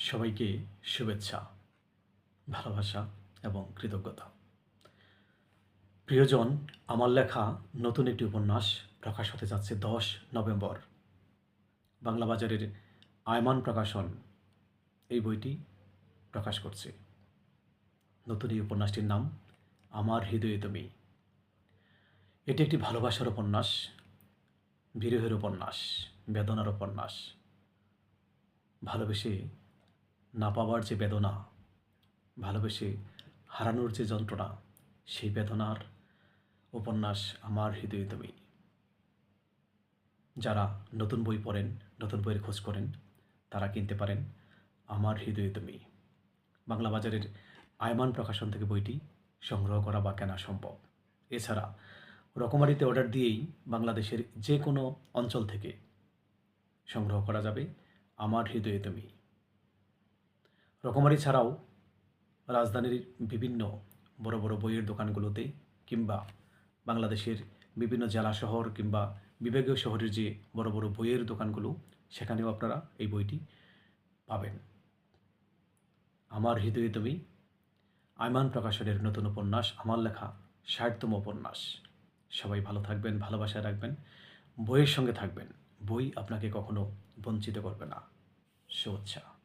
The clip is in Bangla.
সবাইকে শুভেচ্ছা, ভালোবাসা এবং কৃতজ্ঞতা। প্রিয়জন, আমার লেখা নতুন একটি উপন্যাস প্রকাশ হতে যাচ্ছে দশ নভেম্বর। বাংলা বাজারের আয়মান প্রকাশন এই বইটি প্রকাশ করছে। নতুন এই উপন্যাসটির নাম, আমার হৃদয়ে তুমি। এটি একটি ভালোবাসার উপন্যাস, বিরহের উপন্যাস, বেদনার উপন্যাস। ভালোবেসে না পাওয়ার যে বেদনা, ভালোবেসে হারানোর যে যন্ত্রণা, সেই বেদনার উপন্যাস আমার হৃদয়ে তুমি। যারা নতুন বই পড়েন, নতুন বইয়ের খোঁজ করেন, তারা কিনতে পারেন আমার হৃদয়ে তুমি। বাংলা বাজারের আয়মান প্রকাশন থেকে বইটি সংগ্রহ করা বা কেনা সম্ভব। এছাড়া রকমারিতে অর্ডার দিয়েই বাংলাদেশের যে কোনো অঞ্চল থেকে সংগ্রহ করা যাবে আমার হৃদয়ে তুমি। রকমারি ছাড়াও রাজধানীর বিভিন্ন বড় বড় বইয়ের দোকানগুলোতে কিংবা বাংলাদেশের বিভিন্ন জেলা শহর কিংবা বিভাগীয় শহরের যে বড় বড় বইয়ের দোকানগুলো, সেখানেও আপনারা এই বইটি পাবেন। আমার হৃদয়ে তুমি আয়মান প্রকাশনের নতুন উপন্যাস, আমার লেখা ষাটতম উপন্যাস। সবাই ভালো থাকবেন, ভালোবাসায় রাখবেন, বইয়ের সঙ্গে থাকবেন। বই আপনাকে কখনো বঞ্চিত করবে না। শুভেচ্ছা।